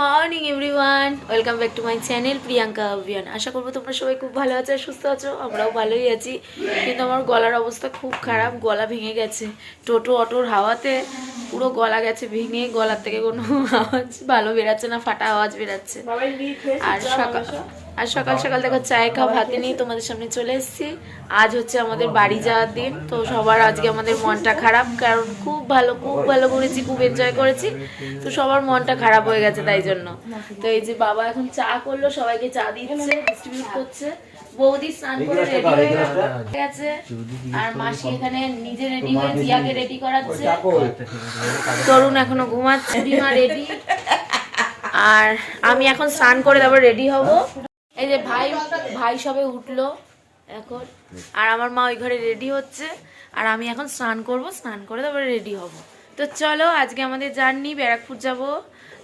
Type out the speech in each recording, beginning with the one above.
Morning everyone. Welcome back to my channel Priyanka Abhiyan আশা করব তোমরা সবাই খুব ভালো আছো আর সুস্থ আছো আমরাও ভালোই আছি। কিন্তু আমার গলার অবস্থা খুব খারাপ গলা ভেঙে গেছে। টোটো অটোর হাওয়াতে পুরো গলা গেছে ভেঙে গলার থেকে কোনো আওয়াজ ভালো বেরাচ্ছে না ফাটা আওয়াজ বেরাচ্ছে। আর সকাল আর সকাল সকাল দেখো চায় কাপ হাতে নিয়ে তোমাদের সামনে চলে এসেছি। আজ হচ্ছে আমাদের বাড়ি যাওয়ার দিন তো সবার আজকে আমাদের মনটা খারাপ কারণ খুব ভালো খুব ভালো করেছি খুব এনজয় করেছি। তো সবার মনটা খারাপ হয়ে গেছে তাই জন্য। তো এই যে বাবা এখন চা করল সবাইকে চা দিচ্ছে ডিস্ট্রিবিউট করছে। বৌদি স্নান করে রেডি হয়ে গেছে। আর মাসি এখানে নিজে রেডি হয়ে জিয়াকে রেডি করাচ্ছে। তরুণ এখনও ঘুমাচ্ছে রেডি আর আমি এখন স্নান করে তারপর রেডি হব। এই যে ভাই ভাই সবে উঠল এখন। আর আমার মা ওই ঘরে রেডি হচ্ছে। আর আমি এখন স্নান করব, স্নান করে তারপরে রেডি হব। তো চলো, আজকে আমাদের জার্নি ব্যারাকপুর যাব।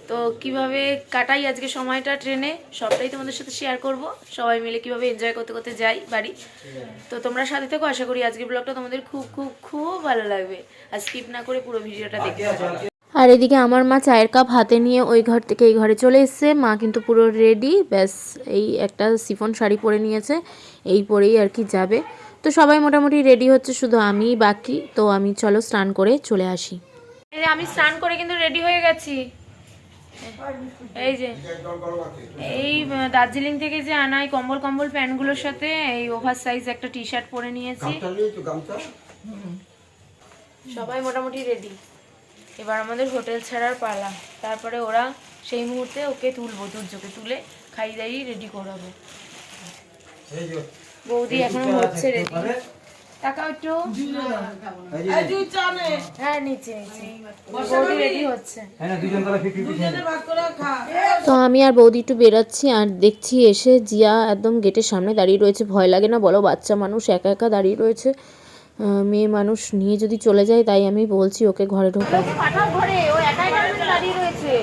তো কীভাবে কাটাই আজকে সময়টা ট্রেনে, সবটাই তোমাদের সাথে শেয়ার করব। সবাই মিলে কীভাবে এনজয় করতে করতে যাই বাড়ি। তো তোমরা সাথে থেকো, আশা করি আজকে ব্লগটা তোমাদের খুব খুব খুব ভালো লাগবে। আর স্কিপ না করে পুরো ভিডিওটা দেখতে। আর এদিকে আমার মা চায়ের কাপ হাতে নিয়ে ওই ঘর থেকে এই ঘরে চলে এসছে। মা কিন্তু পুরো রেডি ব্যাস এই একটা সিফন শাড়ি পরে নিয়েছে এই পরেই আর কি যাবে। তো সবাই মোটামুটি রেডি হচ্ছে শুধু আমি বাকি। তো আমি চলো স্নান করে চলে আসি। আমি স্নান করে কিন্তু রেডি হয়ে গেছি। এই যে এই দার্জিলিং থেকে যে আনা এই কম্বল কম্বল প্যান্টগুলোর সাথে এই ওভার সাইজ একটা টি শার্ট পরে নিয়েছি। সবাই মোটামুটি রেডি এবার আমাদের হোটেল ছাড়ার পালা। তারপরে ওরা সেই মুহূর্তে ওকে তুলবো দুর্যোগে তুলে খাই দাইয়ে রেডি করাবো। বৌদি এখনও হচ্ছে রেডি টাকাও একটু। হ্যাঁ নিচে নিচে। বৌদি রেডি হচ্ছে। তো আমি আর বৌদি একটু বেরাচ্ছি আর দেখছি এসে জিয়া একদম গেটের সামনে দাঁড়িয়ে রয়েছে। ভয় লাগে না বলো বাচ্চা মানুষ একা একা দাঁড়িয়ে রয়েছে। মেয়ে মানুষ নিয়ে যদি চলে যায় তাই আমি বলছি ওকে ঘরে ঢোকাবো ঘরে ও একাই দাঁড়িয়ে রয়েছে।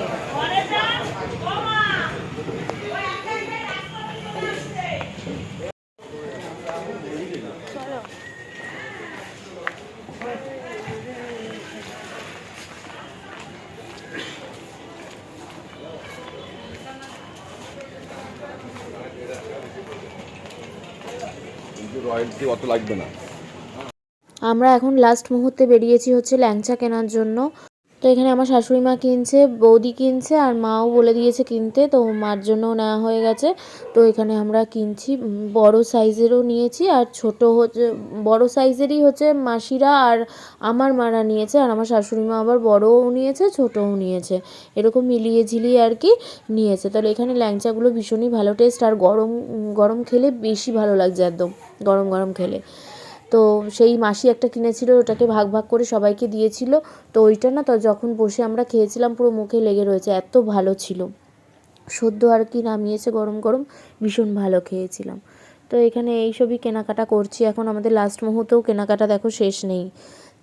কিন্তু রয়্যালটি অত লাগবে না। আমরা এখন লাস্ট মুহূর্তে বেরিয়েছি হচ্ছে ল্যাংচা কেনার জন্য। তো এখানে আমার শাশুড়ি মা কিনছে, বৌদি কিনছে, আর মাও বলে দিয়েছে কিনতে, তো মার জন্য নেওয়া হয়ে গেছে। তো এখানে আমরা কিনছি বড় সাইজেরও নিয়েছি, আর ছোট হচ্ছে, বড় সাইজেরই হচ্ছে মাসিরা আর আমার মারা নিয়েছে, আর আমার শাশুড়ি মা আবার বড়ও নিয়েছে, ছোটও নিয়েছে। এরকম মিলিয়ে ঝিলিয়ে আর কি নিয়েছে। তাহলে এখানে ল্যাংচাগুলো ভীষণই ভালো টেস্ট আর গরম গরম খেলে বেশি ভালো লাগছে একদম, গরম গরম খেলে। তো সেই মাসি একটা কিনেছিল, ওটাকে ভাগ ভাগ করে সবাইকে দিয়েছিল। তো ওইটা না, তো যখন বসে আমরা খেয়েছিলাম, পুরো মুখে লেগে রয়েছে, এত ভালো ছিল। সদ্য আর কি নামিয়েছে গরম গরম, ভীষণ ভালো খেয়েছিলাম। তো এখানে এইসবই কেনাকাটা করছি। এখন আমাদের লাস্ট মুহূর্তেও কেনাকাটা দেখো শেষ নেই।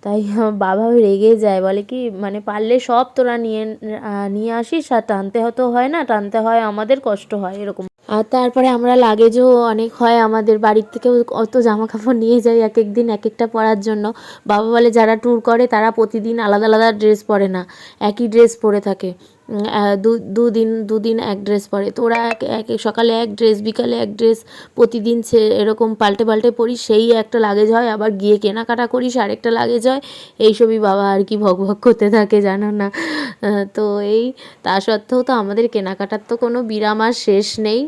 তাই বাবা রেগে যায়, বলে কি মানে পারলে সব তোরা নিয়ে নিয়ে আসিস আর টানতে হতো হয় না, টানতে হয় আমাদের, কষ্ট হয়, এরকম। আর তারপরে আমরা লাগেজও অনেক হয় আমাদের বাড়ির থেকেও অত জামা কাপড় নিয়ে যাই এক এক দিন, এক একটা পরার জন্য। বাবা বলে, যারা ট্যুর করে তারা প্রতিদিন আলাদা আলাদা ড্রেস পরে না, একই ড্রেস পরে থাকে। দুদিন দুদিন এক ড্রেস পরে। তো ওরা এক এক, সকালে এক ড্রেস বিকালে এক ড্রেস প্রতিদিন সে এরকম পাল্টে পাল্টে পরি, সেই একটা লাগেজ হয়, আবার গিয়ে কেনাকাটা করিস আরেকটা লাগেজ হয়। এইসবই বাবা আর কি ভগ ভগ করতে থাকে, জানো না। তো এই, তা সত্ত্বেও তো আমাদের কেনাকাটার তো কোনো বিরাম আর শেষ নেই।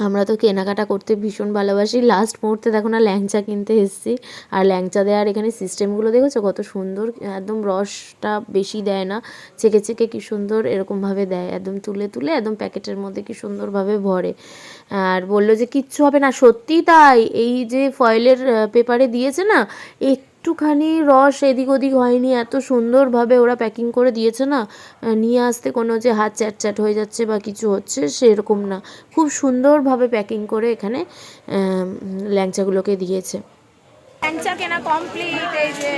আমরা তো কেনাকাটা করতে ভীষণ ভালোবাসি। লাস্ট মুহূর্তে দেখো না ল্যাংচা কিনতে এসেছি। আর ল্যাংচা দেওয়ার এখানে সিস্টেমগুলো দেখেছ? কত সুন্দর, একদম রসটা বেশি দেয় না। চেকে চেকে কী সুন্দর এরকমভাবে দেয়। একদম তুলে তুলে একদম প্যাকেটের মধ্যে কী সুন্দরভাবে ভরে। আর বলল যে, কিচ্ছু হবে না। সত্যিই তাই। এই যে ফয়েলের পেপারে দিয়েছে না একটুখানি রস এদিক ওদিক হয়নি, এত সুন্দরভাবে ওরা প্যাকিং করে দিয়েছে না নিয়ে আসতে কোনো যে হাত চ্যাট হয়ে যাচ্ছে বা কিছু হচ্ছে সেরকম না। খুব সুন্দরভাবে প্যাকিং করে এখানে ল্যাংচাগুলোকে দিয়েছে। ল্যাংচা কেনা কমপ্লিট এই যে,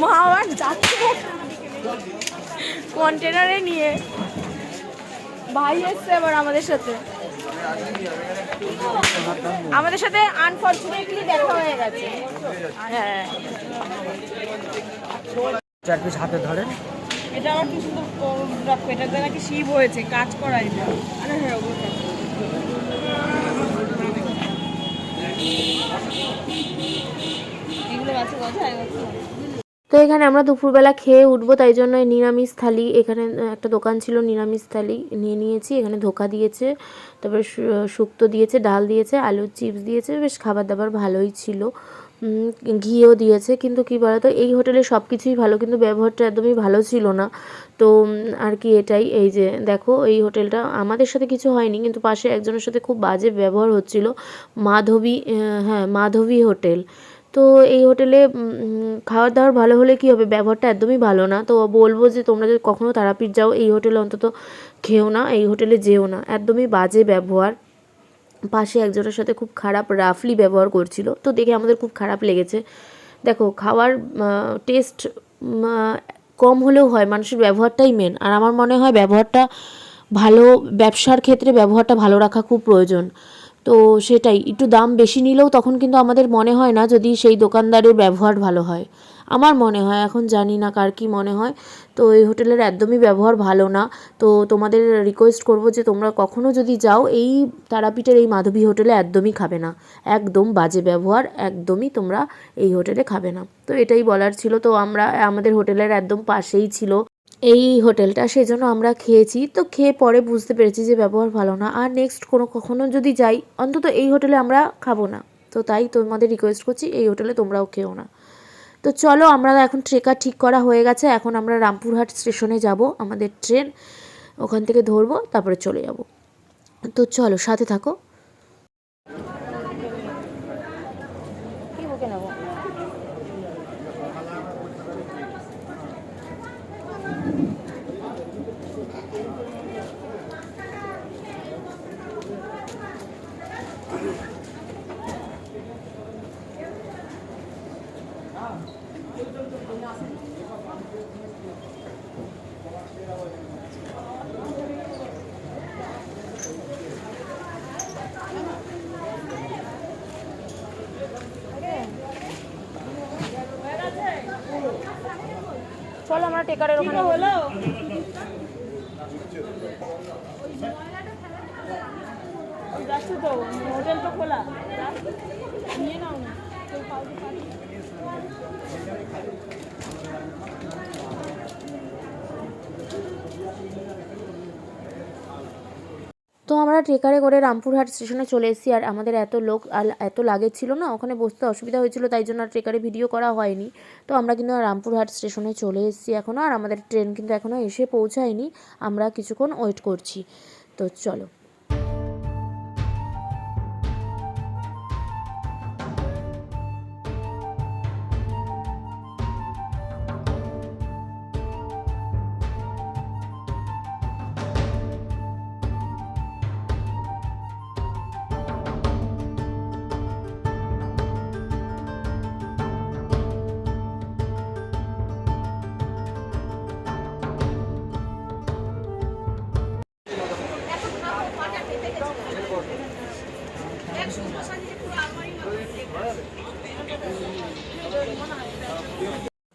মা আবার যাচ্ছে। কন্টেনারে নিয়ে। ভাই এসছে এবার আমাদের সাথে। আমাদের সাথে আনফর্চুনেটলি দেখা হয়ে গেছে। হ্যাঁ। চার পিস হাতে ধরেন এটা আবার কি সুন্দর রাখো এটাতে নাকি শিব হয়েছে কাজ করা এটা আরে হ্যাঁ এগুলো আছে কোথায় তো এখানে আমরা দুপুরবেলা খেয়ে উঠবো, তাই জন্য নিরামিষ থালি। এখানে একটা দোকান ছিল নিরামিষ থালি, নিয়ে নিয়েছি। এখানে ধোকা দিয়েছে, তারপরে শুক্তো দিয়েছে, ডাল দিয়েছে, আলুর চিপস দিয়েছে, বেশ খাবার দাবার ভালোই ছিল। ঘিও দিয়েছে, কিন্তু কি বলতো, এই হোটেলে সব কিছুই ভালো, কিন্তু ব্যবহারটা একদমই ভালো ছিল না। তো আর কি এটাই, এই যে দেখো, এই হোটেলটা আমাদের সাথে কিছু হয়নি, কিন্তু পাশে একজনের সাথে খুব বাজে ব্যবহার হচ্ছিল। মাধবী হ্যাঁ মাধবী হোটেল। তো এই হোটেলে খাবার দাবার ভালো হলে কি হবে? ব্যবহারটা একদমই ভালো না। তো বলব যে, তোমরা যদি কখনো তারাপীঠ যাও, এই হোটেলে অন্তত খেও না, এই হোটেলে যেও না। একদমই বাজে ব্যবহার। পাশে একজনের সাথে খুব খারাপ রাফলি ব্যবহার করছিল। তো দেখে আমাদের খুব খারাপ লেগেছে। দেখো, খাওয়ার টেস্ট কম হলেও হয়, মানুষের ব্যবহারটাই মেন আর আমার মনে হয় ব্যবহারটা ভালো, ব্যবসার ক্ষেত্রে ব্যবহারটা ভালো রাখা খুব প্রয়োজন। তো সেটাই, একটু দাম বেশি নিলেও তখন কিন্তু আমাদের মনে হয় না যদি সেই দোকানদারের ব্যবহার ভালো হয়। আমার মনে হয়, এখন জানি না কার কি মনে হয়, তো এই হোটেলের একদমই ব্যবহার ভালো না। তো তোমাদের রিকোয়েস্ট করব যে তোমরা কখনো যদি যাও, এই তারাপীঠের এই মাধবী হোটেলে একদমই খাবে না। একদম বাজে ব্যবহার, একদমই তোমরা এই হোটেলে খাবে না। তো এটাই বলার ছিল। তো আমরা, আমাদের হোটেলের একদম পাশেই ছিল। এই হোটেলটা সেই জন্য আমরা খেয়েছি। তো খেয়ে পরে বুঝতে পেরেছি যে ব্যবহার ভালো না। আর নেক্সট কোনো কখনো যদি যাই, অন্তত এই হোটেলে আমরা খাব না। তো তাই তোমাদের রিকোয়েস্ট করছি, এই হোটেলে তোমরাও খেও না। তো চলো, আমরা এখন ট্রেকার ঠিক করা হয়ে গেছে। এখন আমরা রামপুরহাট স্টেশনে যাব, আমাদের ট্রেন। ওখান থেকে ধরবো, তারপরে চলে যাব। তো চলো, সাথে থাকো। চলো আমরা টেকারের ওখানে হলো? যাচ্ছে তো হোটেল তো খোলা। নিয়ে নাও না। আমরা ট্রেকারে করে রামপুরহাট স্টেশনে চলে এসেছি আর আমাদের এত লোক আর এত লাগে ছিল না, ওখানে বসতে অসুবিধা হয়েছিল, তাই জন্য আর ট্রেকারে ভিডিও করা হয়নি। তো আমরা কিন্তু রামপুরহাট স্টেশনে চলে এসেছি এখনও আর আমাদের ট্রেন কিন্তু এখনও এসে পৌঁছায়নি, আমরা কিছুক্ষণ ওয়েট করছি। তো চলো।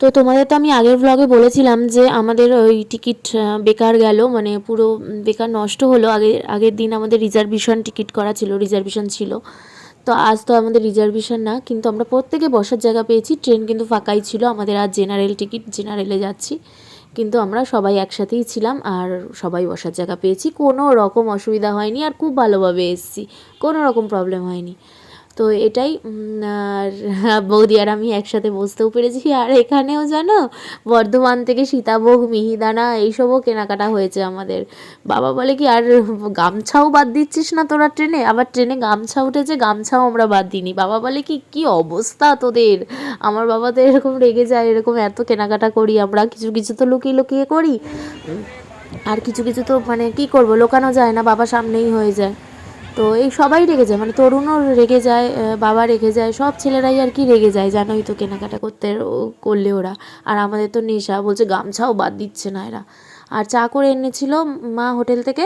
তো তোমাদের তো আমি আগের ব্লগে বলেছিলাম যে আমাদের ওই টিকিট বেকার গেল মানে পুরো বেকার নষ্ট হলো। আগের আগের দিন আমাদের রিজার্ভেশন টিকিট করা ছিল রিজার্ভেশন ছিল। তো আজ তো আমাদের রিজার্ভেশন না, কিন্তু আমরা প্রত্যেকে বসার জায়গা পেয়েছি। ট্রেন কিন্তু ফাঁকাই ছিল, আমাদের আর জেনারেল টিকিট জেনারেলে যাচ্ছি। কিন্তু আমরা সবাই একসাথেই ছিলাম আর সবাই বসার জায়গা পেয়েছি। কোনো রকম অসুবিধা হয়নি আর খুব ভালোভাবে এসেছি, কোনো রকম প্রবলেম হয়নি। তো এটাই আর বৌদি আর আমি একসাথে বসতেও পেরেছি। আর এখানেও জানো বর্ধমান থেকে সীতাভোগ, মিহিদানা এইসবও কেনাকাটা হয়েছে আমাদের। বাবা বলে কি, আর গামছাও বাদ দিচ্ছিস না তোরা ট্রেনে? আবার ট্রেনে গামছা উঠেছে, গামছাও আমরা বাদ দিইনি। বাবা বলে কি কি অবস্থা তোদের? আমার বাবা তো এরকম রেগে যায়, এরকম এত কেনাকাটা করি আমরা, কিছু কিছু তো লুকিয়ে লুকিয়ে করি। আর কিছু কিছু তো মানে কি করব, লোকানো যায় না, বাবা সামনেই হয়ে যায়। তো এই সবাই রেগে যায় মানে তরুণও রেগে যায় বাবা রেগে যায়, সব ছেলেরাই আর কি রেগে যায়, জানোই তো কেনাকাটা করতে করলে ওরা। আর আমাদের তো নেশা, বলছে গামছাও বাদ দিচ্ছে না এরা। আর চা করে এনেছিল মা হোটেল থেকে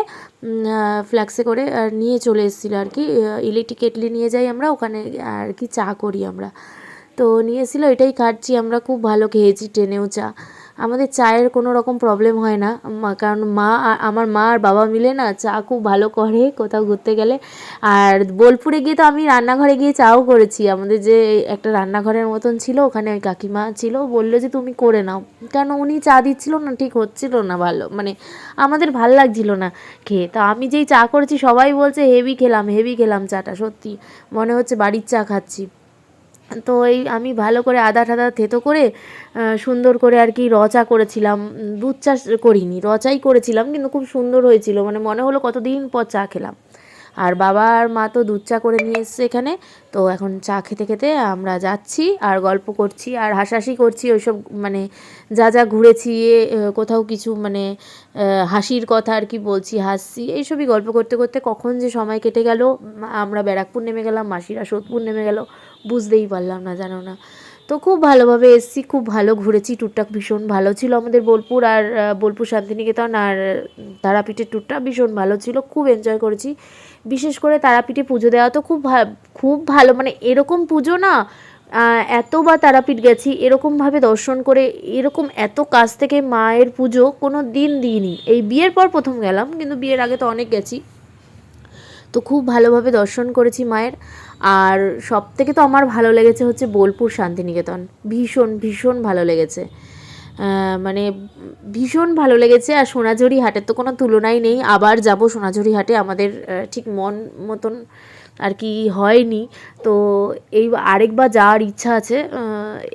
ফ্ল্যাক্সে করে, আর নিয়ে চলে এসেছিল আর কি ইলেকট্রিক কেটলি নিয়ে যাই আমরা, ওখানে আর কি চা করি আমরা। তো নিয়ে এসেছিল, এটাই খাচ্ছি, আমরা খুব ভালো খেয়েছি, ট্রেনেও চা। আমাদের চায়ের কোনো রকম প্রবলেম হয় না। কারণ মা আমার মা আর বাবা মিলে না চা খুব ভালো করে কোথাও ঘুরতে গেলে। আর বোলপুরে গিয়ে তো আমি রান্নাঘরে গিয়ে চাও করেছি। আমাদের যে একটা রান্নাঘরের মতন ছিল, ওখানে ওই কাকিমা ছিল বলল যে তুমি করে নাও। কারণ উনি চা দিচ্ছিল না, ঠিক হচ্ছিল না ভালো মানে আমাদের ভালো লাগছিল না খেয়ে। তা আমি যেই চা করেছি, সবাই বলছে, হেভি খেলাম হেভি খেলাম চাটা, সত্যি। মনে হচ্ছে বাড়ির চা খাচ্ছি। তো এই আমি ভালো করে আদা টাদা থেতো করে সুন্দর করে আর কি র চা করেছিলাম। দুধ চা করিনি, রচাই করেছিলাম কিন্তু খুব সুন্দর হয়েছিল। মানে মনে হলো কতদিন পর চা খেলাম। আর বাবা আর মা তো দুধ চা করে নিয়ে এসছে এখানে। তো এখন চা খেতে খেতে আমরা যাচ্ছি আর গল্প করছি আর হাসাহাসি করছি ওইসব মানে যা যা ঘুরেছি কোথাও কিছু মানে হাসির কথা আর কি বলছি, হাসছি। এইসবই গল্প করতে করতে কখন যে সময় কেটে গেল, আমরা ব্যারাকপুর নেমে গেলাম, মাসিরা সোদপুর নেমে গেল বুঝতেই পারলাম না, জানো না। তো খুব ভালোভাবে এসছি, খুব ভালো ঘুরেছি ট্যুরটা ভীষণ ভালো ছিল আমাদের বোলপুর আর বোলপুর শান্তিনিকেতন আর তারাপীঠের ট্যুরটা ভীষণ ভালো ছিল, খুব এনজয় করেছি। বিশেষ করে তারাপীঠে পুজো দেওয়া তো খুব খুব ভালো মানে এরকম পুজো না এতবার তারাপীঠ গেছি, এরকমভাবে দর্শন করে, এরকম এত কাছ থেকে মায়ের পুজো কোনো দিন দিইনি। এই বিয়ের পর প্রথম গেলাম, কিন্তু বিয়ের আগে তো অনেক গেছি। তো খুব ভালোভাবে দর্শন করেছি মায়ের। আর সব থেকে তো আমার ভালো লেগেছে হচ্ছে বোলপুর শান্তিনিকেতন। ভীষণ ভীষণ ভালো লেগেছে। মানে ভীষণ ভালো লেগেছে আর সোনাঝুরি হাটের তো কোনো তুলনাই নেই। আবার যাব সোনাঝুরি হাটে আমাদের ঠিক মন মতন আর কি হয়নি। তো এই আরেকবার যাওয়ার ইচ্ছা আছে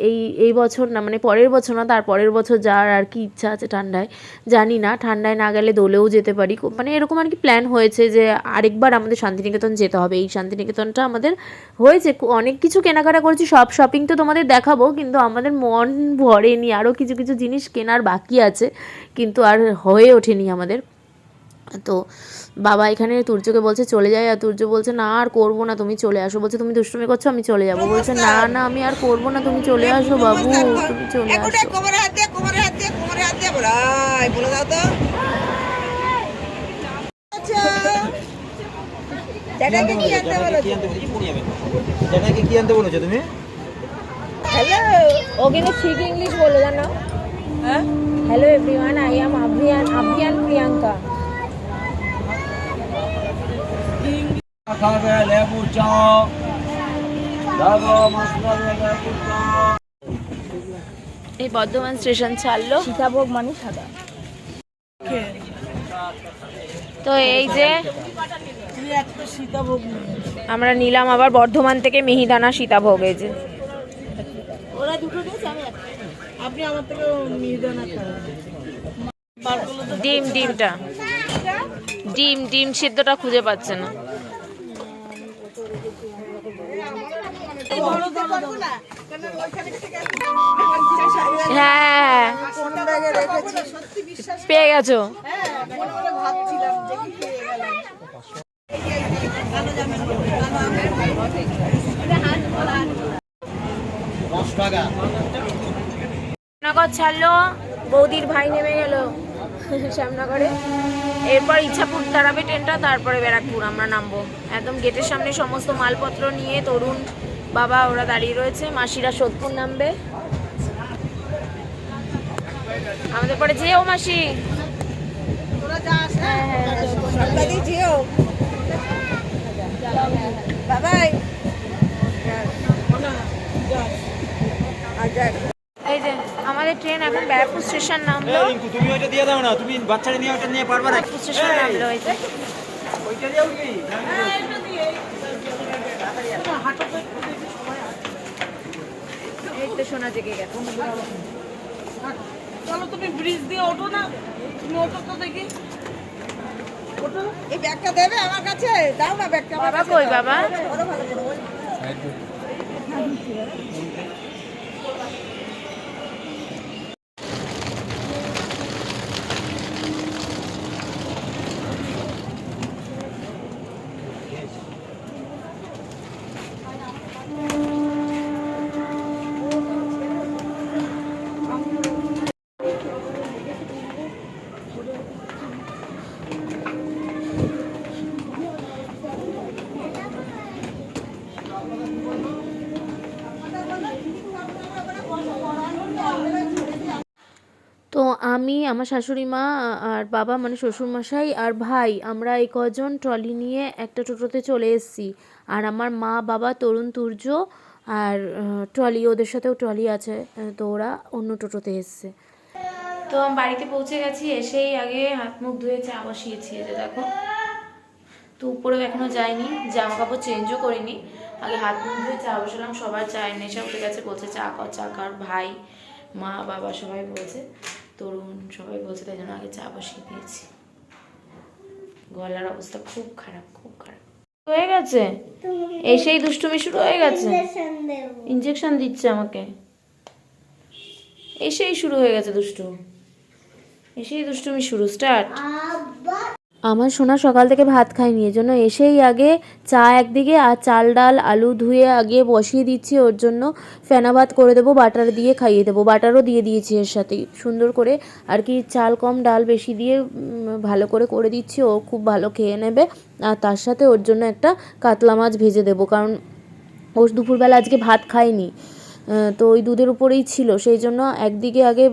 এই এই বছর না মানে পরের বছর না, তার পরের বছর যাওয়ার আর কি ইচ্ছা আছে ঠান্ডায়। জানি না, ঠান্ডায় না গেলে দোলেও যেতে পারি। মানে এরকম আর কি প্ল্যান হয়েছে যে আরেকবার আমাদের শান্তিনিকেতন যেতে হবে। এই শান্তিনিকেতনটা আমাদের হয়েছে অনেক কিছু কেনাকাটা করেছি, সব শপিং তো তোমাদের দেখাবো, কিন্তু আমাদের মন ভরেনি। আরও কিছু কিছু জিনিস কেনার বাকি আছে, কিন্তু আর হয়ে ওঠেনি আমাদের। তো বাবা এখানে তুর্যকে বলছে চলে যায় আর তুর্য বলছে না আর করব না তুমি চলে আসো। বলছে তুমি দুষ্টুমি করছ আমি চলে যাব। বলছে না না আমি আর করব না তুমি চলে আসো বাবু তুমি চলে আসো। আচ্ছা কি আনতে বলেছ? তুমি? হ্যালো ও কিন্তু ঠিক ইংলিশ বলে জানো? হ্যাঁ? Hello everyone I am Abhiyan Abhiyan Priyanka খাবে লেবু মশলা এই বর্ধমান স্টেশন ছাড়লো। সীতাভোগ মানে সাদা। তো এই যে আমরা নিলাম আবার বর্ধমান থেকে মিহিদানা সীতাভোগ এই যে। ওরা দুটো আপনি আমার থেকে মিহিদানা ডিম ডিমটা। ডিম ডিম সিদ্ধটা খুঁজে পাচ্ছে না। হ্যাঁ। পেয়ে গেছো। শ্যামনগর ছাড়লো বৌদির ভাই নেমে গেল। শ্যামনগরে। এরপর ইচ্ছাপুর দাঁড়াবে ট্রেনটা তারপরে ব্যারাকপুর আমরা নামবো। একদম গেটের সামনে সমস্ত মালপত্র নিয়ে তরুণ বাবা ওরা দাঁড়িয়ে রয়েছে মাসিরা সোদপুর নামবে। আমাদের পরে যেও মাসি। হ্যাঁ বাবাই। আচ্ছা এই যে আমাদের ট্রেন এখন ব্যারাকপুর স্টেশন নামলো। রিঙ্কু তুমি ওইটা দিয়ে দাও না তুমি বাচ্চাটা নিয়ে ওইটা নিয়ে পারবে না ব্যারাকপুর স্টেশন নামলো এই যে। ওইটা দিয়ে উঠবি এই তো সোনা জেগে গেছে। চলো তুমি ব্রিজ দিয়ে ওঠো না তুমি ওঠো তো দেখি। ওঠো এই ব্যাগটা দেবে আমার কাছে? দাও না ব্যাগটা। আমার বাবা কই বাবা? ভালো করে ওই। আমার শাশুড়ি মা, আর বাবা মানে শ্বশুরমশাই আর ভাই, আমরা এই কজন ট্রলি নিয়ে একটা টোটোতে চলে এসেছি। আর আমার মা, বাবা, তরুণ, তুর্য আর ট্রলি ওদের সাথেও ট্রলি আছে তো ওরা অন্য টোটোতে এসছে। তো আমি বাড়িতে পৌঁছে গেছি, এসেই আগে হাত মুখ ধুয়ে চা বসিয়েছি যে দেখো। তো উপরেও এখনও যাইনি জামা কাপড় চেঞ্জও করিনি। আগে হাত মুখ ধুয়ে চা বসালাম সবার চায়ের নেশা উঠে গেছে, বলছে চা কর চা কর, ভাই, মা, বাবা সবাই বলছে। তরুণ, সবাই বলছে তাই জন্য আগে চা বসিয়ে দিয়েছি। গলার অবস্থা খুব খারাপ খুব খারাপ। হয়ে গেছে? এই সেই দুষ্টুমি শুরু হয়ে গেছে? ইঞ্জেকশন দিচ্ছে আমাকে। এসেই শুরু হয়ে গেছে দুষ্টু। এসেই দুষ্টুমি শুরু স্টার্ট আমার সোনা সকাল থেকে ভাত খায়নি জন্য এসেই আগে চা একদিকে আর চাল, ডাল, আলু ধুয়ে আগে বসিয়ে দিচ্ছি, ওর জন্য ফেনা ভাত করে দেবো, বাটার দিয়ে খাইয়ে দেবো, বাটারও দিয়ে দিয়েছি এর সাথে, সুন্দর করে, আর কি চাল কম, ডাল বেশি দিয়ে ভালো করে করে দিচ্ছি, ও খুব ভালো খেয়ে নেবে, আর তার সাথে ওর জন্য একটা কাতলা মাছ ভেজে দেবো, কারণ ও দুপুরবেলা আজকে ভাত খায়নি। তো ওই দুধের উপরেই ছিল। সেই জন্য একদিকে আগে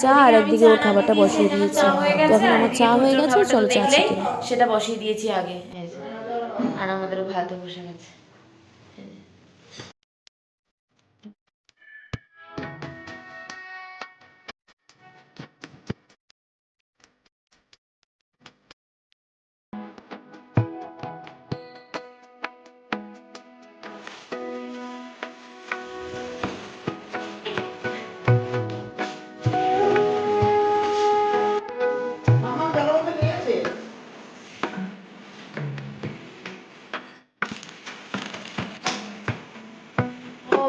চা আর একদিকে ওর খাবারটা বসিয়ে দিয়েছি। যখন এখন আমার চা হয়ে গেছে চলো চা সেটা বসিয়ে দিয়েছি আগে। আর আমাদের ভাতে বসে গেছে।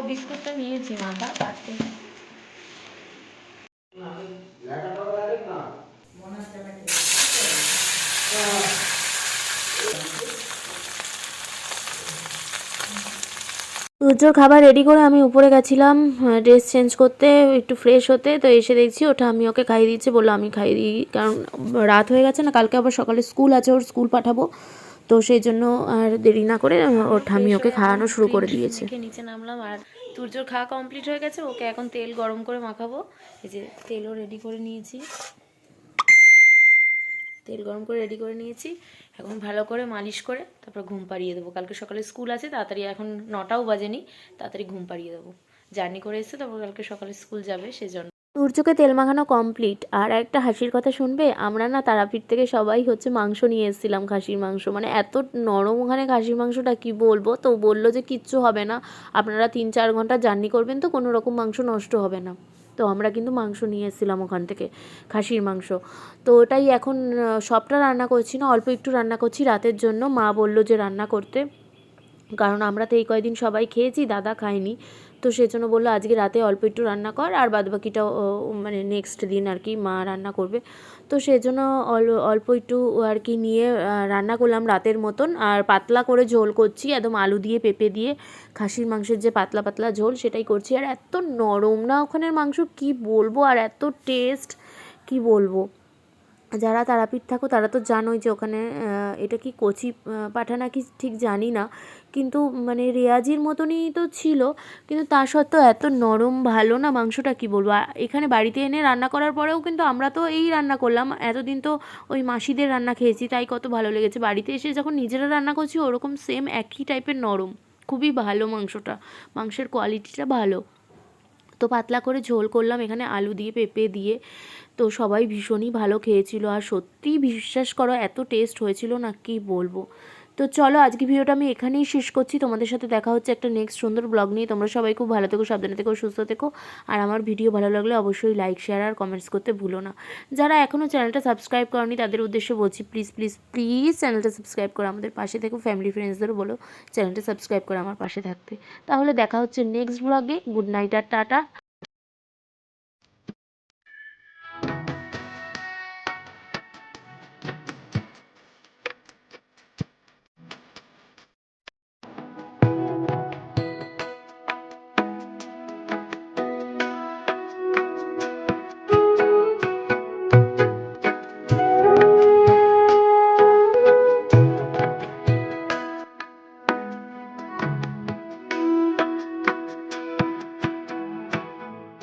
বিস্কুটটা নিয়েছি, মাথা কাটতে। সূর্যর খাবার রেডি করে আমি উপরে গেছিলাম ড্রেস চেঞ্জ করতে, একটু ফ্রেশ হতে, তো এসে দেখছি ওটা আমি ওকে খাইয়ে দিচ্ছি, বলল আমি খাইয়ে দিই, কারণ রাত হয়ে গেছে না, কালকে আবার সকালে স্কুল আছে, ওর স্কুল পাঠাবো। তো সেই জন্য আর দেরি না করে ওটা আমি ওকে খাওয়ানো শুরু করে দিয়েছি। নিচে নামলাম আর তুর্যর খাওয়া কমপ্লিট হয়ে গেছে ওকে এখন তেল গরম করে মাখাবো। এই যে তেলও রেডি করে নিয়েছি। তেল গরম করে রেডি করে নিয়েছি। এখন ভালো করে মালিশ করে তারপর ঘুম পাড়িয়ে দেবো। কালকে সকালে স্কুল আছে তাড়াতাড়ি এখন নটাও বাজেনি তাড়াতাড়ি ঘুম পাড়িয়ে দেবো। জার্নি করে এসে তারপর কালকে সকালে স্কুল যাবে সেজন্য। সূর্যকে তেল মাখানো কমপ্লিট আর একটা হাসির কথা শুনবে? আমরা না তারাপীঠ থেকে সবাই হচ্ছে মাংস নিয়ে এসেছিলাম খাসির মাংস। মানে এত নরম ওখানে খাসির মাংসটা, কি বলব? তো বলল যে কিচ্ছু হবে না। আপনারা তিন চার ঘণ্টা জার্নি করবেন তো, কোনো রকম মাংস নষ্ট হবে না। তো আমরা কিন্তু মাংস নিয়ে এসেছিলাম ওখান থেকে, খাসির মাংস। তো ওটাই এখন, সবটা রান্না করছি না, অল্প একটু রান্না করছি রাতের জন্য। মা বলল যে রান্না করতে। কারণ আমরা তো এই কয়দিন সবাই খেয়েছি, দাদা খায়নি। তো সেজন্য বলল, আজকে রাতে অল্প একটু রান্না কর আর বাদবাকিটা মানে নেক্সট দিন আর কি মা রান্না করবে। তো সেজন্য অল- অল্প একটু আর কি নিয়ে রান্না করলাম রাতের মতন। আর পাতলা করে ঝোল করছি, একদম আলু দিয়ে, পেঁপে দিয়ে, খাসির মাংসের যে পাতলা পাতলা ঝোল সেটাই করছি। আর এত নরম না ওখানের মাংস, কি বলব? আর এত টেস্ট কি বলব? যারা তারাপীঠ থাকো তারা তো জানোই যে ওখানে এটা কি কচি পাঠা নাকি ঠিক জানি না। কিন্তু মানে রেয়াজির মতনই তো ছিল, কিন্তু তা সত্ত্বেও এত নরম ভালো না মাংসটা কি বলব? এখানে বাড়িতে এনে রান্না করার পরেও কিন্তু আমরা তো এই রান্না করলাম। এতদিন তো ওই মাসিদের রান্না খেয়েছি, তাই কত ভালো লেগেছে। বাড়িতে এসে যখন নিজেরা রান্না করছি, ওরকম সেম একই টাইপের নরম। খুবই ভালো মাংসটা, মাংসের কোয়ালিটিটা ভালো। তো পাতলা করে ঝোল করলাম, এখানে আলু দিয়ে, পেঁপে দিয়ে। তো সবাই ভীষণই ভালো খেয়েছিল। আর সত্যিই বিশ্বাস করো, এত টেস্ট হয়েছিল না কি বলব? তো চলো আজকে ভিডিওটা আমি এখানেই শেষ করছি। তোমাদের সাথে দেখা হচ্ছে একটা নেক্সট সুন্দর ব্লগ নিয়ে। তোমরা সবাই খুব ভালো থেকো, সাবধানে থেকো, সুস্থ থেকো। আর আমার ভিডিও ভালো লাগলে অবশ্যই লাইক শেয়ার আর কমেন্টস করতে ভুলো না। যারা এখনও চ্যানেলটা সাবস্ক্রাইব করনি, তাদের উদ্দেশ্যে বলছি প্লিজ প্লিজ প্লিজ চ্যানেলটা সাবস্ক্রাইব করো। আমাদের পাশে থেকো ফ্যামিলি ফ্রেন্ডসদেরও বলো চ্যানেলটা সাবস্ক্রাইব করে আমার পাশে থাকতে। তাহলে দেখা হচ্ছে নেক্সট ব্লগে গুড নাইট আর টাটা।